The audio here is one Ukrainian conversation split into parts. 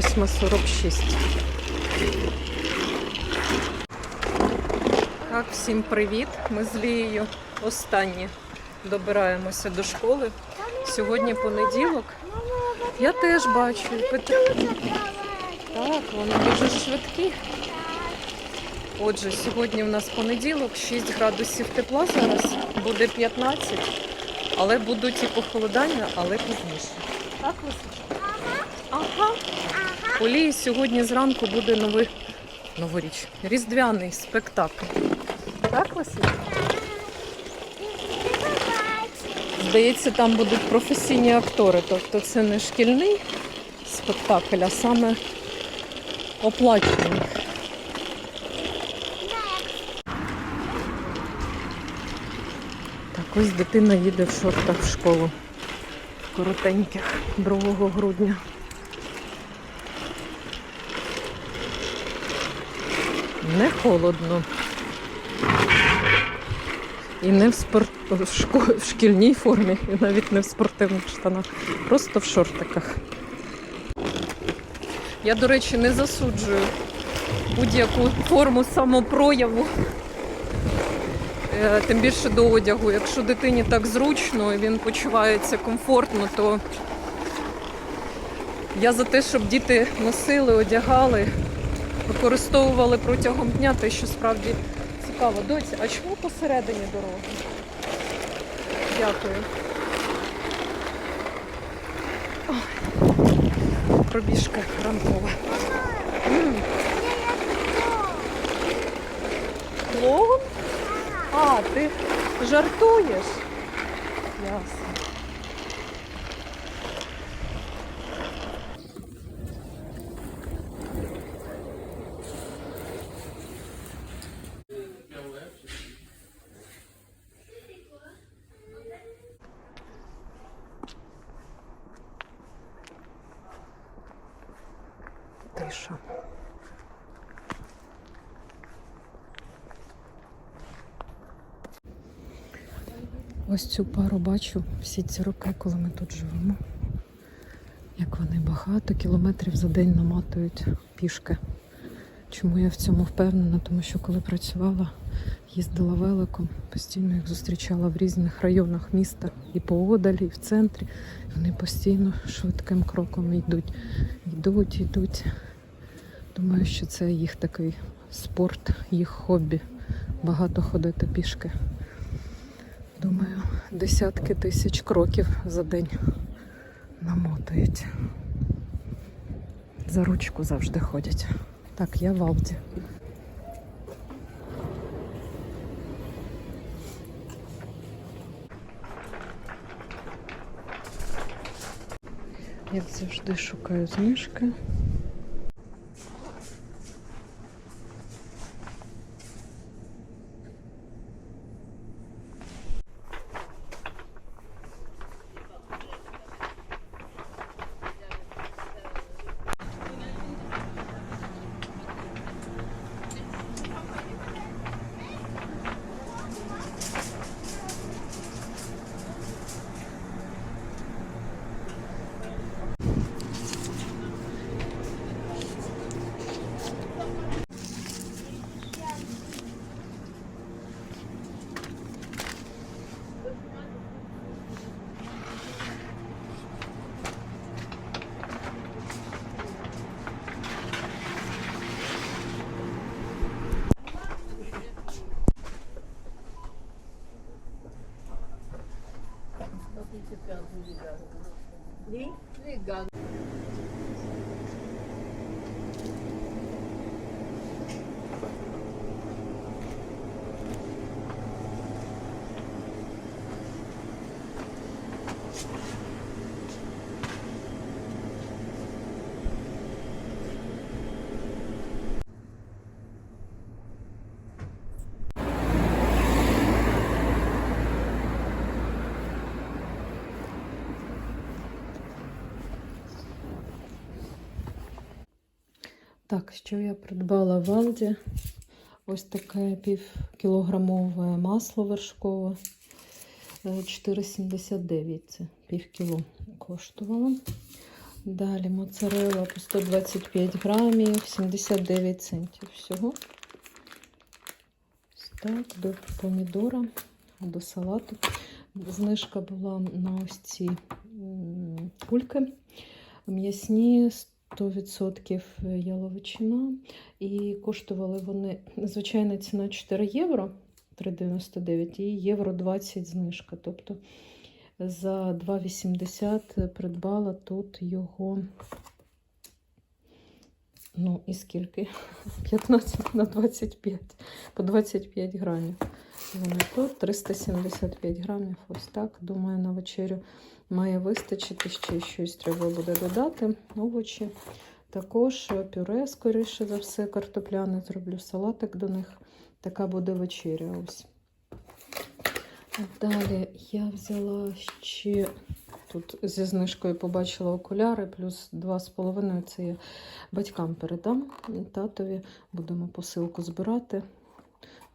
8.46. Так, всім привіт. Ми з Лією останні добираємося до школи. Сьогодні понеділок. Я теж бачу. Петро. Так, вони дуже швидкі. Отже, сьогодні в нас понеділок, 6 градусів тепла зараз, буде 15, але будуть і похолодання, але пізніше. Так, Лисичка? Ага. Лії сьогодні зранку буде новий новоріч, різдвяний спектакль. Так, Лисичка? Здається, там будуть професійні актори, тобто це не шкільний спектакль, а саме оплачений. Так, ось дитина їде в шортах в школу. Коротеньких 2 грудня. Не холодно. І не в, спорт... в, шко- в шкільній формі, і навіть не в спортивних штанах, просто в шортиках. Я, до речі, не засуджую будь-яку форму самопрояву. Е, Тим більше до одягу. Якщо дитині так зручно і він почувається комфортно, то я за те, щоб діти носили, одягали, використовували протягом дня те, що справді цікаво. Доці, а чому посередині дороги? Дякую. Ой, Пробіжка ранкова. Клоун? А, ти жартуєш? Ясно. Тиша. Ось цю пару бачу всі ці роки, коли ми тут живемо. Як вони багато кілометрів за день наматують пішки. Чому я в цьому впевнена? Тому що коли працювала, їздила великом, постійно їх зустрічала в різних районах міста і поодалі, і в центрі. Вони постійно швидким кроком йдуть, йдуть, йдуть. Думаю, що це їх такий спорт, їх хобі. Багато ходити пішки. Думаю, десятки тисяч кроків за день намотують. За ручку завжди ходять. Так, я в Алді. Як завжди шукаю знижки. ligado. Так, що я придбала в Алді? Ось таке півкілограмове масло вершкове. Е, 4,79 це пів кіло коштувало. Далі моцарелла по 125 грамів, 79 центів всього. Так, до помідора, до салату. Знижка була на ось ці кульки. М'ясні 100% яловичина. І коштували вони, звичайна ціна 4 євро 3,99 і євро 20 знижка. Тобто за 2,80 придбала тут його. Ну, і скільки? 15 на 25, по 25 грамів. Вони тут 375 грамів. Ось так. Думаю, на вечерю має вистачити. Ще щось треба буде додати. Овочі. Також пюре, скоріше за все, картопляне зроблю салатик до них. Така буде вечеря. Ось. Далі я взяла ще тут зі знижкою побачила окуляри, плюс 2,5 це я батькам передам татові. Будемо посилку збирати.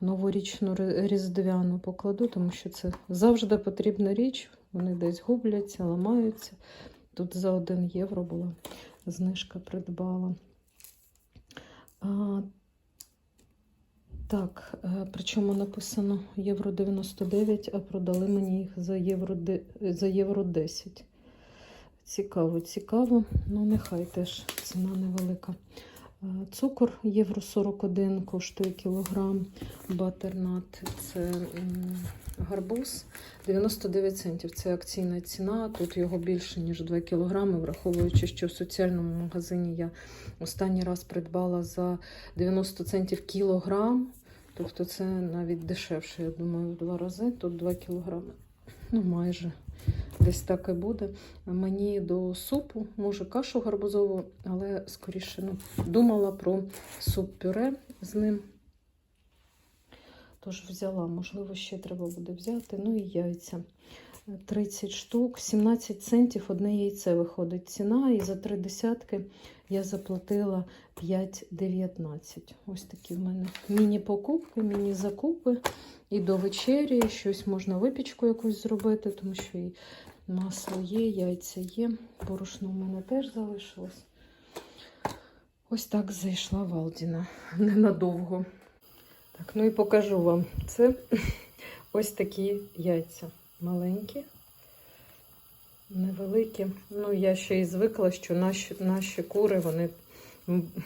Новорічну різдвяну покладу, тому що це завжди потрібна річ. Вони десь губляться, ламаються. Тут за 1 євро була знижка придбала. А, так, е, причому написано євро 99, а продали мені їх за євро, за євро 10. Цікаво, цікаво. Ну, нехай теж ціна невелика. Цукор євро 41 коштує кілограм. Батернат це гарбуз 99 центів. Це акційна ціна. Тут його більше, ніж 2 кілограми, враховуючи, що в соціальному магазині я останній раз придбала за 90 центів кілограм. Тобто це навіть дешевше, я думаю, в два рази. Тут 2 кілограми. Ну, майже. Десь так і буде. Мені до супу, може, кашу гарбузову, але скоріше ну, думала про суп-пюре з ним. Тож взяла, можливо, ще треба буде взяти. Ну і яйця. 30 штук, 17 центів одне яйце виходить ціна, і за три десятки я заплатила 5,19. Ось такі в мене міні-покупки, міні-закупи. І до вечері щось можна випічку якусь зробити, тому що і масло є, яйця є. Борошно в мене теж залишилось. Ось так зайшла Валдіна ненадовго. Так, ну і покажу вам. Це ось такі яйця. Маленькі, невеликі. Ну, я ще й звикла, що наші, наші кури, вони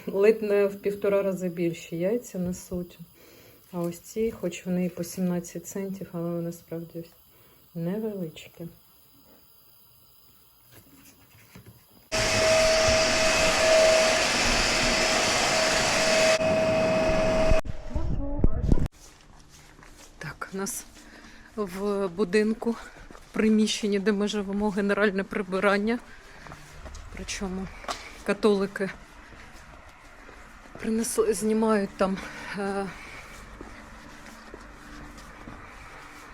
ледь не в півтора рази більші яйця несуть. А ось ці, хоч вони і по 17 центів, але вони справді невеличкі. Нас в будинку, в приміщенні, де ми живемо, генеральне прибирання. Причому католики принесли, знімають там е,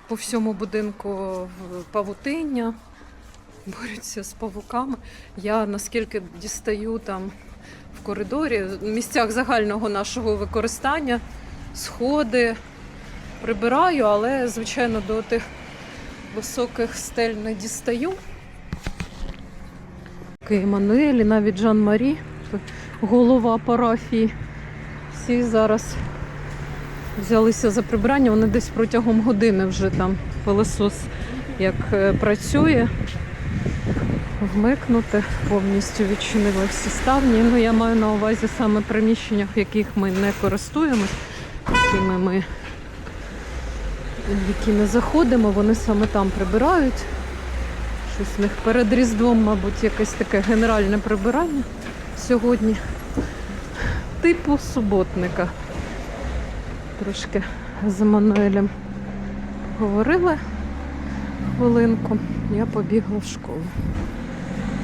по всьому будинку павутиння, борються з павуками. Я наскільки дістаю там в коридорі, в місцях загального нашого використання, сходи прибираю, але, звичайно, до тих високих стель не дістаю. Еммануель навіть Жан Марі, голова парафії. Всі зараз взялися за прибирання. Вони десь протягом години вже там пилосос як е, працює. Вмикнути, повністю відчинили всі ставні. Ну, я маю на увазі саме приміщення, в яких ми не користуємось, якими ми в які не заходимо, вони саме там прибирають. Щось в них перед Різдвом, мабуть, якесь таке генеральне прибирання сьогодні. Типу суботника. Трошки з Еммануелем говорили хвилинку. Я побігла в школу.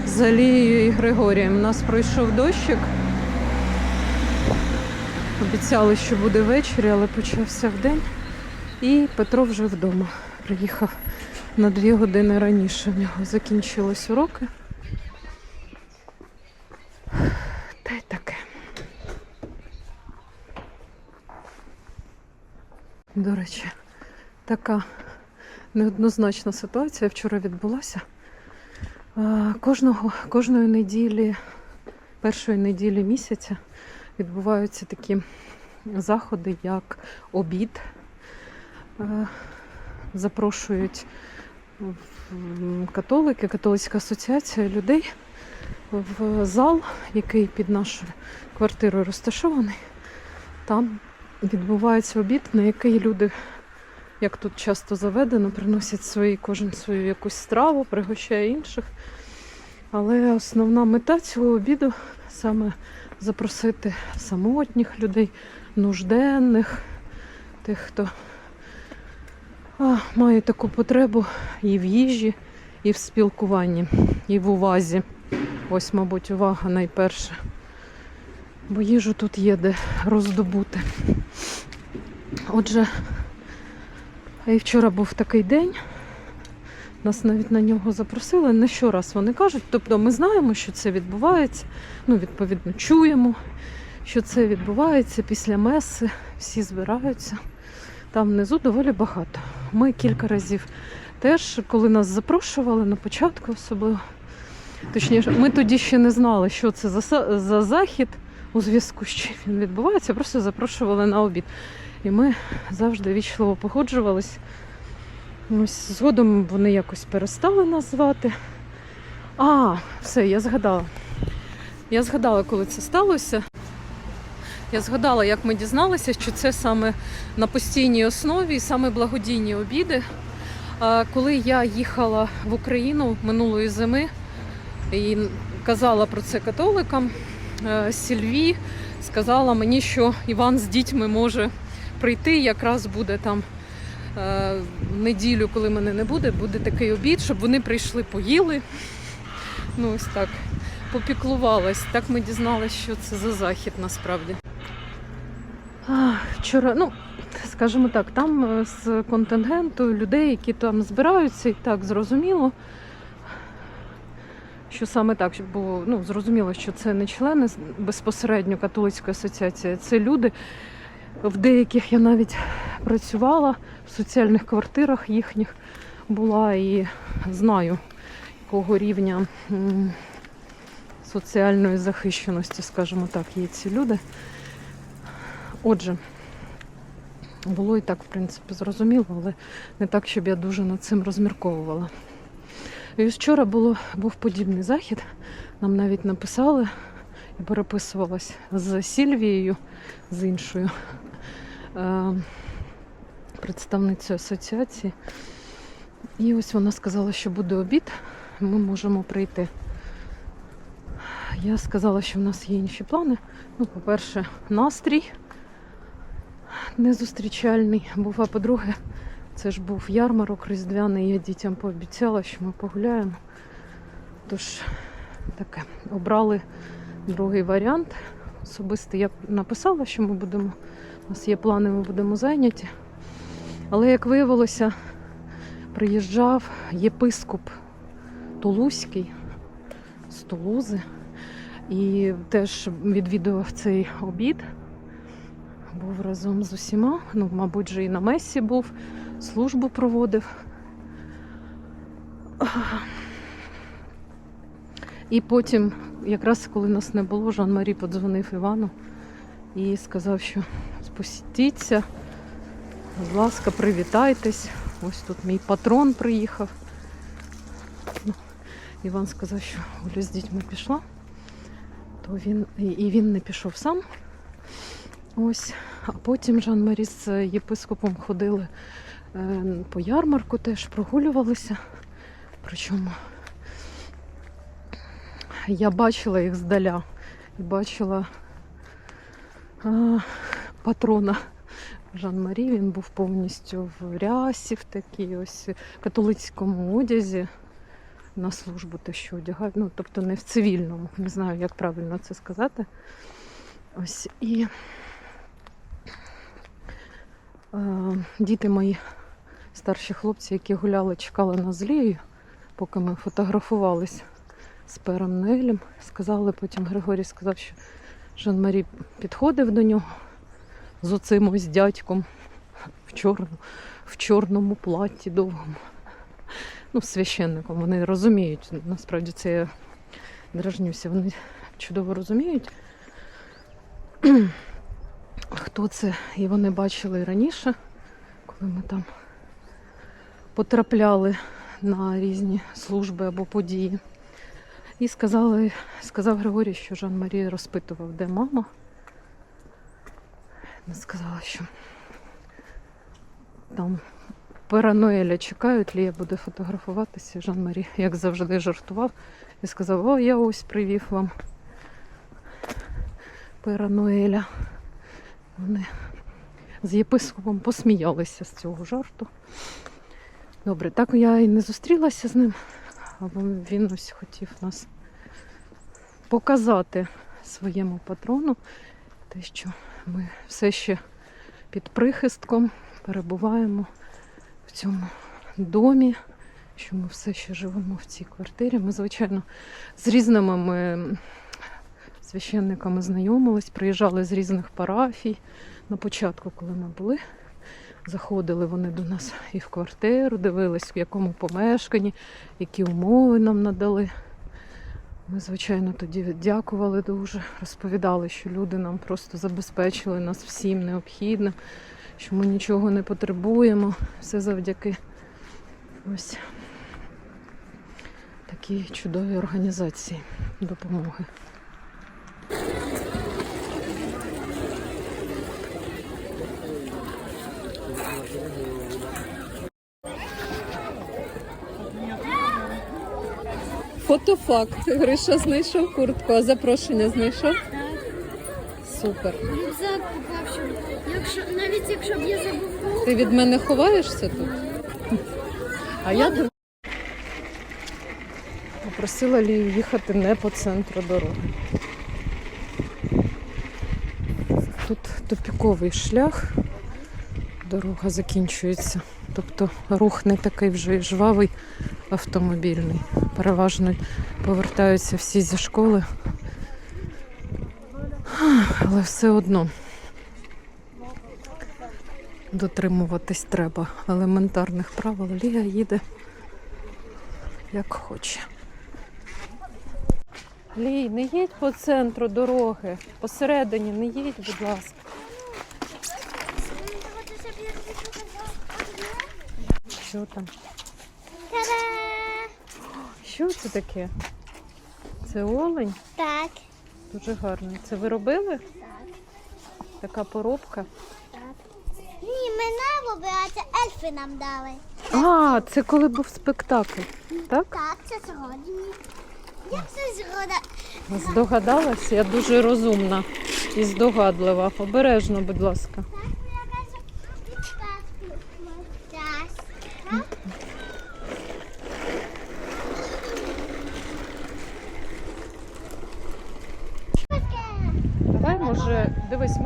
З Алією і Григорієм. У нас пройшов дощик. Обіцяли, що буде ввечері, але почався вдень. І Петро вже вдома приїхав на дві години раніше. В нього закінчились уроки. Та й таке. До речі, така неоднозначна ситуація вчора відбулася. Кожного, кожної неділі, першої неділі місяця відбуваються такі заходи, як обід. Е, Запрошують католики, католицька асоціація людей в зал, який під нашою квартирою розташований. Там відбувається обід, на який люди, як тут часто заведено, приносять свої, кожен свою якусь страву, пригощає інших. Але основна мета цього обіду саме запросити самотніх людей, нужденних, тих, хто а, має таку потребу і в їжі, і в спілкуванні, і в увазі. Ось, мабуть, увага найперше. Бо їжу тут є де роздобути. Отже, і вчора був такий день. Нас навіть на нього запросили. Не щораз вони кажуть. Тобто ми знаємо, що це відбувається. Ну, відповідно, чуємо, що це відбувається після меси. Всі збираються. Там внизу доволі багато. Ми кілька разів теж, коли нас запрошували на початку особливо. Точніше, ми тоді ще не знали, що це за, за захід у зв'язку з чим він відбувається, просто запрошували на обід. І ми завжди вічливо погоджувались. Ось згодом вони якось перестали нас звати. А, все, я згадала. Я згадала, коли це сталося. Я згадала, як ми дізналися, що це саме на постійній основі, саме благодійні обіди. Коли я їхала в Україну минулої зими і казала про це католикам, е, Сільві сказала мені, що Іван з дітьми може прийти, якраз буде там е, в неділю, коли мене не буде, буде такий обід, щоб вони прийшли, поїли. Ну, ось так. Попіклувалась. Так ми дізналися, що це за захід насправді. Вчора, ну, скажімо так, там е, з контингенту людей, які там збираються, і так зрозуміло, що саме так, було ну, зрозуміло, що це не члени безпосередньо католицької асоціації, це люди. В деяких я навіть працювала в соціальних квартирах їхніх була і знаю, якого рівня соціальної захищеності, скажімо так, є ці люди. Отже, було і так, в принципі, зрозуміло, але не так, щоб я дуже над цим розмірковувала. І вчора було, був подібний захід. Нам навіть написали і переписувалась з Сільвією, з іншою е, представницею асоціації. І ось вона сказала, що буде обід, ми можемо прийти. Я сказала, що в нас є інші плани. Ну, по-перше, настрій незустрічальний був, а по-друге, це ж був ярмарок різдвяний, я дітям пообіцяла, що ми погуляємо. Тож таке, обрали другий варіант. Особисто я написала, що ми будемо, у нас є плани, ми будемо зайняті. Але як виявилося, приїжджав єпископ Тулузький з Тулузи і теж відвідував цей обід. Був разом з усіма. Ну, мабуть, же і на Месі був, службу проводив. І потім, якраз коли нас не було, Жан-Марі подзвонив Івану і сказав, що спустіться, будь ласка, привітайтесь. Ось тут мій патрон приїхав. Ну, Іван сказав, що Оля з дітьми пішла, то він і він не пішов сам. Ось, а потім Жан-Марі з єпископом ходили е, по ярмарку, теж прогулювалися. Причому я бачила їх здаля і бачила а, патрона Жан-Марі. Він був повністю в рясі, в такій ось католицькому одязі на службу, те, що одягають. Ну, тобто не в цивільному, не знаю, як правильно це сказати. Ось і е, діти мої, старші хлопці, які гуляли, чекали на злію, поки ми фотографувались з пером Ноелем. Сказали, потім Григорій сказав, що Жан-Марі підходив до нього з оцим ось дядьком в чорному, в чорному платі довгому. ну, священником. Вони розуміють, насправді це я дражнюся, вони чудово розуміють, хто це. І вони бачили раніше, коли ми там потрапляли на різні служби або події. І сказали, сказав Григорій, що Жан Марія розпитував, де мама. Вона сказала, що там пера Ноеля чекають, Лія буде фотографуватися. Жан Марі, як завжди, жартував і сказав: О, я ось привів вам пера Ноеля. Вони з єпископом посміялися з цього жарту. Добре, так я і не зустрілася з ним, або він ось хотів нас показати своєму патрону, те, що ми все ще під прихистком перебуваємо в цьому домі, що ми все ще живемо в цій квартирі. Ми, звичайно, з різними ми священниками знайомились, приїжджали з різних парафій. На початку, коли ми були, заходили вони до нас і в квартиру, дивились, в якому помешканні, які умови нам надали. Ми, звичайно, тоді дякували дуже, розповідали, що люди нам просто забезпечили нас всім необхідним, що ми нічого не потребуємо. Все завдяки ось такій чудовій організації допомоги. Фотофакт. Гриша знайшов куртку, а запрошення знайшов? Супер. Рюкзак попав, щоб якщо навіть якщо б я забув Ти від мене ховаєшся тут? А я д- попросила Лію їхати не по центру дороги. Тут тупіковий шлях, дорога закінчується. Тобто рух не такий вже жвавий автомобільний. Переважно повертаються всі зі школи. Але все одно дотримуватись треба елементарних правил. Лія їде як хоче. Лій, не їдь по центру дороги, посередині не їдь, будь ласка. Що там? Що це таке? Це олень? Так, Дуже гарно. Це ви робили? Так. Така поробка. ні, ми не робили, а це ельфи нам дали. А, це коли був спектакль, так? Так, це сьогодні. Як це згода? Здогадалась, я дуже розумна і здогадлива. Обережно, будь ласка. Давай,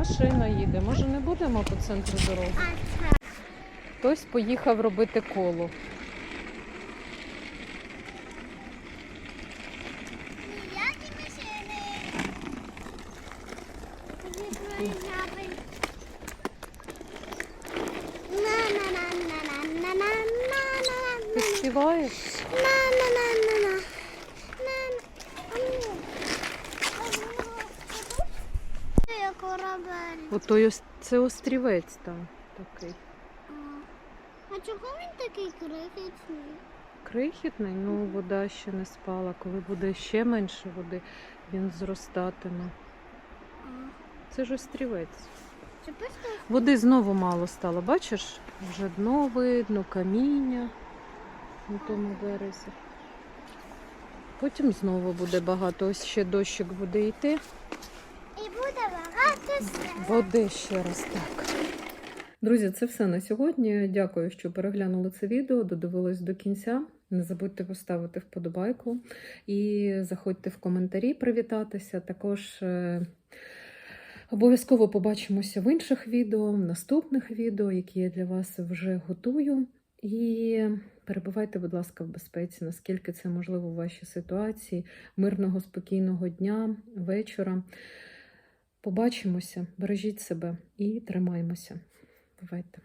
машина їде. Може не будемо по центру дороги? Хтось поїхав робити коло. Співаєш? На-на-на. Корабель. Ото ось- це острівець там такий. А чого він такий крихітний? Крихітний, ну вода ще не спала. Коли буде ще менше води, він зростатиме. Це ж острівець. Це просто Води знову мало стало. Бачиш, вже дно видно, каміння на тому березі. Потім знову буде багато. Ось ще дощик буде йти. Буде багато. Води ще раз так. Друзі, це все на сьогодні. Дякую, що переглянули це відео, додивились до кінця. Не забудьте поставити вподобайку і заходьте в коментарі привітатися. Також е, обов'язково побачимося в інших відео, в наступних відео, які я для вас вже готую. І перебувайте, будь ласка, в безпеці, наскільки це можливо в вашій ситуації. Мирного, спокійного дня, вечора. Побачимося, бережіть себе і тримаємося. Бувайте.